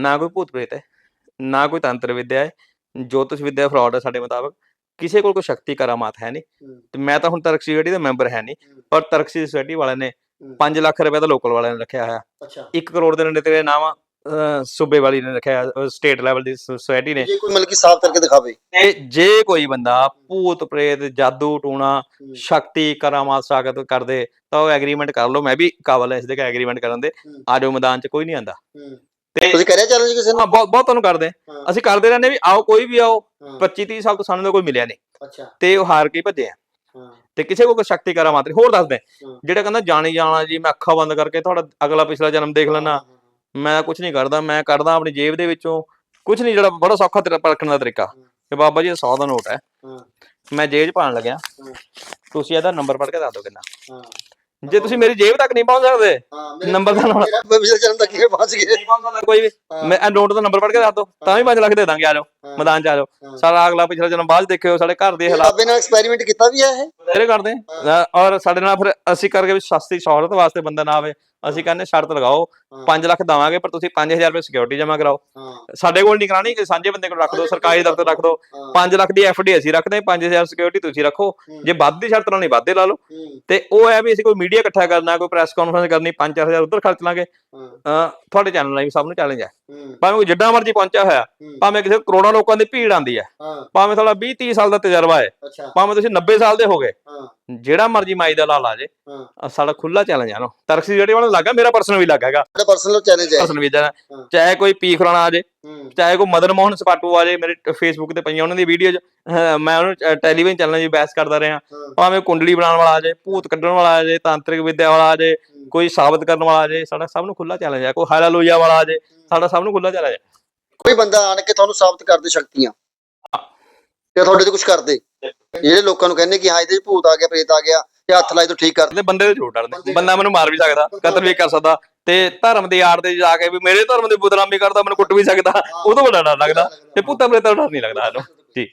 ਨਾ ਕੋਈ ਭੂਤ ਪ੍ਰੇਤ ਹੈ ਨਾ ਕੋਈ ਤੰਤਰ ਵਿਦਿਆ ਹੈ ਜੋਤਿਸ਼ ਵਿਦਿਆ ਫਰਾਡ ਹੈ ਸਾਡੇ ਮੁਤਾਬਕ ਕਿਸੇ ਕੋਲ ਕੋਈ ਸ਼ਕਤੀ ਕਰਾਮਾਤ ਹੈ ਨਹੀਂ। ਤੇ ਮੈਂ ਤਾਂ ਹੁਣ ਤਰਕ ਸੋਸਾਇਟੀ ਦਾ ਮੈਂਬਰ ਹੈ ਨਹੀਂ ਪਰ ਤਰਕ ਸੋਸਾਇਟੀ ਵਾਲਿਆਂ ਨੇ ਹੂੰ। 5 ਲੱਖ ਰੁਪਏ ਦਾ ਲੋਕਲ ਵਾਲਿਆਂ ਨੇ ਰੱਖਿਆ ਹੋਇਆ। ਅੱਛਾ। 1 ਕਰੋੜ ਦੇ ਨੇੜੇ ਤੇਰੇ ਨਾਮ ਸੂਬੇ ਵਾਲੀ ਨੇ ਰੱਖਿਆ ਸਟੇਟ ਲੈਵਲ ਦੀ ਸੁਸਾਇਟੀ ਨੇ। ਜੇ ਕੋਈ ਮਤਲਬ ਕਿ ਸਾਫ਼ ਕਰਕੇ ਦਿਖਾਵੇ। ਤੇ ਜੇ ਕੋਈ ਬੰਦਾ ਭੂਤ ਪ੍ਰੇਤ ਜਾਦੂ ਟੂਣਾ ਸ਼ਕਤੀ ਕਰਾਮਾਤ ਸਾਖਤ ਕਰਦੇ ਤਾਂ ਉਹ ਐਗਰੀਮੈਂਟ ਕਰ ਲਓ ਮੈਂ ਵੀ ਕਾਬਲ ਹਾਂ ਇਸ ਦੇ ਕਾ ਐਗਰੀਮੈਂਟ ਕਰਨ ਦੇ। ਆਜੋ ਮੈਦਾਨ 'ਚ ਕੋਈ ਨਹੀਂ ਆਂਦਾ। ਤੇ ਤੁਸੀਂ ਕਰਿਆ ਚੈਲੰਜ ਕਿਸੇ ਨੂੰ? ਹਾਂ ਬਹੁਤ ਬਹੁਤ ਤੁਹਾਨੂੰ ਕਰਦੇ। ਹਾਂ, ਅਸੀਂ ਕਰਦੇ ਰਹਿੰਦੇ ਵੀ ਆਓ ਕੋਈ ਵੀ ਆਓ ਹਾਂ, 25 30 ਸਾਲ ਤੋਂ ਸਾਨੂੰ ਤਾਂ ਕੋਈ ਮਿਲਿਆ ਨਹੀਂ। ਅੱਛਾ। ਤੇ ਉਹ ਹਾਰ ਕੇ ਹੀ ਭੱਜੇ ਆ। ਹਾਂ। ਤੇ ਕਿਸੇ ਕੋਲ ਕੋਈ ਸ਼ਕਤੀ ਕਰਾਮਾਤ ਨਹੀਂ। ਹੋਰ ਦੱਸਦੇ ਹਾਂ। ਜਿਹੜਾ ਕਹਿੰਦਾ ਜਾਣੀ ਜਾਣਾ ਜੀ ਮੈਂ ਅੱਖਾਂ ਬੰਦ ਕਰਕੇ ਤੁਹਾਡਾ ਅਗਲਾ ਪਿਛਲਾ ਜਨਮ ਦੇਖ ਲੈਣਾ ਹਾਂ, ਹਾਂ, ਮੈਂ ਕੁਝ ਨਹੀਂ ਕਰਦਾ ਮੈਂ ਕਰਦਾ ਆਪਣੀ ਜੇਬ ਦੇ ਵਿੱਚੋਂ। ਕੁਝ ਨਹੀਂ ਜਿਹੜਾ ਬੜਾ ਸੌਖਾ ਤੇਰਾ ਪਰਖਣ ਦਾ ਤਰੀਕਾ। ਕਿ ਬਾਬਾ ਜੀ ਇਹ 100 ਦਾ ਨੋਟ ਹੈ। ਹਾਂ, ਮੈਂ ਜੇਬ 'ਚ ਪਾਣ ਲੱਗਿਆ। ਹਾਂ, ਤੁਸੀਂ ਇਹਦਾ ਨੰਬਰ ਪੜ੍ਹ ਕੇ ਦੱਸ ਦਿਓ ਕਿੰਨਾ। ਹਾਂ, ਜੇ ਤੁਸੀਂ ਮੇਰੀ ਜੇਬ ਤੱਕ ਨਹੀਂ ਪਹੁੰਚ ਸਕਦੇ ਨੰਬਰ ਦਾ ਨੰਬਰ ਮੇਰਾ ਜਨਮ ਤੱਕ ਕਿਵੇਂ ਪਹੁੰਚ ਗਏ? ਨਹੀਂ ਪਹੁੰਚ ਸਕਦਾ ਕੋਈ ਵੀ। ਮੈਂ ਨੋਟ ਦਾ ਨੰਬਰ ਪੜ੍ਹ ਕੇ ਦੱਸ ਦਿਓ ਤਾਂ ਵੀ 5 ਲੱਖ ਦੇ ਦਾਂਗੇ ਆ ਜਾਓ। ਮੈਦਾਨ 'ਚ ਆ ਜਾਓ। ਸਾਰਾ ਅਗਲਾ ਪਿਛਲਾ ਜਨਮ ਬਾਅਦ ਦੇਖਿਓ ਸਾਡੇ ਘਰ ਦੇ ਹਾਲਾਤ। ਬਾਬੇ ਨਾਲ ਐਕਸਪੈਰੀਮੈਂਟ ਕੀਤਾ ਵੀ ਹੈ ਇਹ? ਤੇਰੇ ਕਰਦੇ। ਹਾਂ। ਔਰ ਸਾਡੇ ਨਾਲ ਫਿਰ ਅਸੀਂ ਕਰਕੇ ਵੀ ਸਸਤੀ ਸ਼ੌਹਰਤ ਵਾਸਤੇ ਬੰਦਾ ਨਾ ਆਵੇ। ਅਸੀਂ ਕਹਿੰਦੇ ਸ਼ਰਤ ਲਗਾਓ। ਹਾਂ, 5 ਲੱਖ ਦਵਾਂਗੇ ਪਰ ਤੁਸੀਂ 5000 ਰੁਪਏ ਸਿਕਿਉਰਿਟੀ ਜਮ੍ਹਾਂ ਕਰਾਓ। ਹਾਂ, ਸਾਡੇ ਕੋਲ ਨਹੀਂ ਕਰਾਣੀ ਕਿ ਸਾਂਝੇ ਬੰਦੇ ਕੋਲ ਰੱਖ ਦਿਓ ਸਰਕਾਰੀ ਦਫ਼ਤਰ ਰੱਖ ਦਿਓ ਹਾਂ, 5 ਲੱਖ ਦੀ ਐਫਡੀ ਅਸੀਂ ਰੱਖਦੇ ਹਾਂ 5000 ਸਿਕਿਉਰਿਟੀ ਤੁਸੀਂ ਰੱਖੋ। ਜੇ ਵੱਧ ਦੀ ਸ਼ਰਤ ਨਾਲ ਨਹੀਂ ਵਾਧੇ ਲਾ ਲਓ। ਹੂੰ, ਤੇ ਉਹ ਹੈ ਵੀ ਅਸੀਂ ਕੋਈ ਮੀਡੀਆ ਇਕੱਠਾ ਕਰਨਾ ਕੋਈ ਪ੍ਰੈਸ ਕਾਨਫਰੰਸ ਕਰਨੀ 5-4000 ਉਧਰ ਖਰਚ ਲਾਂਗੇ। ਹਾਂ, ਅਹ ਤੁਹਾਡੇ ਚੈਨਲ ਨਾਲ ਵੀ ਸਭ ਨੂੰ ਚੈਲੰਜ ਹੈ। ਹੂੰ, ਭਾਵੇਂ ਕੋਈ ਜਿੱਡਾ ਮਰਜ਼ੀ ਪਹੁੰਚਿਆ ਹੋਇਆ ਹੂੰ, ਭਾਵੇਂ ਕਿਸੇ ਕਰੋੜਾਂ ਲੋਕਾਂ ਦੀ ਭੀੜ ਆਂਦੀ ਹੈ। ਭਾਵੇਂ ਤੁਹਾਡਾ 20-30 ਸਾਲ ਦਾ ਤਜਰਬਾ ਹੈ ਭਾਵੇਂ ਤੁਸੀਂ 90 ਸਾਲ ਦੇ ਹੋ ਗਏ। ਹਾਂ, ਜਿਹੜਾ ਮਰਜ਼ੀ ਮਾਈ ਦਾ ਲਾ ਲਾ ਜੇ ਸਾਡਾ ਖੁੱਲਾ ਚੈਲੰਜ ਆ ਨਾ। ਤਰਕਸੀ ਜਿਹੜੇ ਵਾਲਾ ਲੱਗਾ ਮੇਰਾ ਪਰਸਨਲ ਵੀ ਲੱਗਾ ਹੈਗਾ। ਤੁਹਾਡਾ ਪਰਸਨਲ ਚੈਲੰਜ ਹੈ ਪਰਸਨਲ ਵੀ। ਚਾਹੇ ਕੋਈ ਪੀ ਖਰਾਣਾ ਆ ਜੇ ਚਾਹੇ ਕੋਈ ਮਦਨ ਮੋਹਨ ਸਪਾਟੂ ਆ ਜੇ ਮੇਰੇ ਫੇਸਬੁੱਕ ਤੇ ਪਈਆਂ ਉਹਨਾਂ ਦੀ ਵੀਡੀਓ ਮੈਂ ਉਹਨੂੰ ਟੈਲੀਵਿਜ਼ਨ ਚੈਨਲ 'ਚ ਬਹਿਸ ਕਰਦਾ ਰਿਹਾ। ਭਾਵੇਂ ਕੁੰਡਲੀ ਬਣਾਉਣ ਵਾਲਾ ਆ ਜੇ ਭੂਤ ਕੱਢਣ ਵਾਲਾ ਆ ਜੇ ਤਾਂਤਰਿਕ ਵਿਦਿਆ ਵਾਲਾ ਆ ਜੇ ਕੋਈ ਸਾਬਤ ਕਰਨ ਵਾਲਾ ਆ ਜੇ ਸਾਡਾ ਸਭ ਨੂੰ ਖੁੱਲਾ ਚੈਲੰਜ ਹੈ ਕੋਈ ਹਾਲਾਲੂਇਆ ਵਾਲਾ ਆ ਜੇ ਸਾਡਾ ਸਭ ਨੂੰ ਖੁੱਲਾ ਚੈਲੰਜ ਹੈ ਕੋਈ ਬੰਦਾ ਆਣ ਕੇ ਤੁਹਾਨੂੰ ਸਾਬਤ ਕਰ ਦੇ ਸ਼ਕਤੀਆਂ। ਤੇ ਤੁਹਾਡੇ ਤੇ ਕੁਝ ਕਰਦੇ। ਜਿਹੜੇ ਲੋਕਾਂ ਨੂੰ ਕਹਿੰਦੇ ਕਿ ਹਾਂ, ਇਹਦੇ 'ਚ ਭੂਤ ਆ ਗਿਆ, ਪ੍ਰੇਤ ਆ ਗਿਆ ਤੇ ਹੱਥ ਲਾਈ ਤੋਂ ਠੀਕ ਕਰ ਦੇ ਤੇ ਬੰਦੇ ਦੇ ਝੂਠ ਡਰਦੇ ਬੰਦਾ ਮੈਨੂੰ ਮਾਰ ਵੀ ਸਕਦਾ, ਕਤਲ ਵੀ ਕਰ ਸਕਦਾ। ਤੇ ਧਰਮ ਦੇ ਆੜ ਦੇ ਜਾ ਕੇ ਵੀ ਮੇਰੇ ਧਰਮ ਦੇ ਬਦਨਾਮੀ ਕਰਦਾ, ਮੈਨੂੰ ਕੁੱਟ ਵੀ ਸਕਦਾ। ਉਹ ਤੋਂ ਬੜਾ ਡਰ ਲੱਗਦਾ। ਤੇ ਭੂਤਾਂ ਪ੍ਰੇਤਾਂ ਦਾ ਡਰ ਨਹੀਂ ਲੱਗਦਾ ਸਾਨੂੰ। ਜੀ।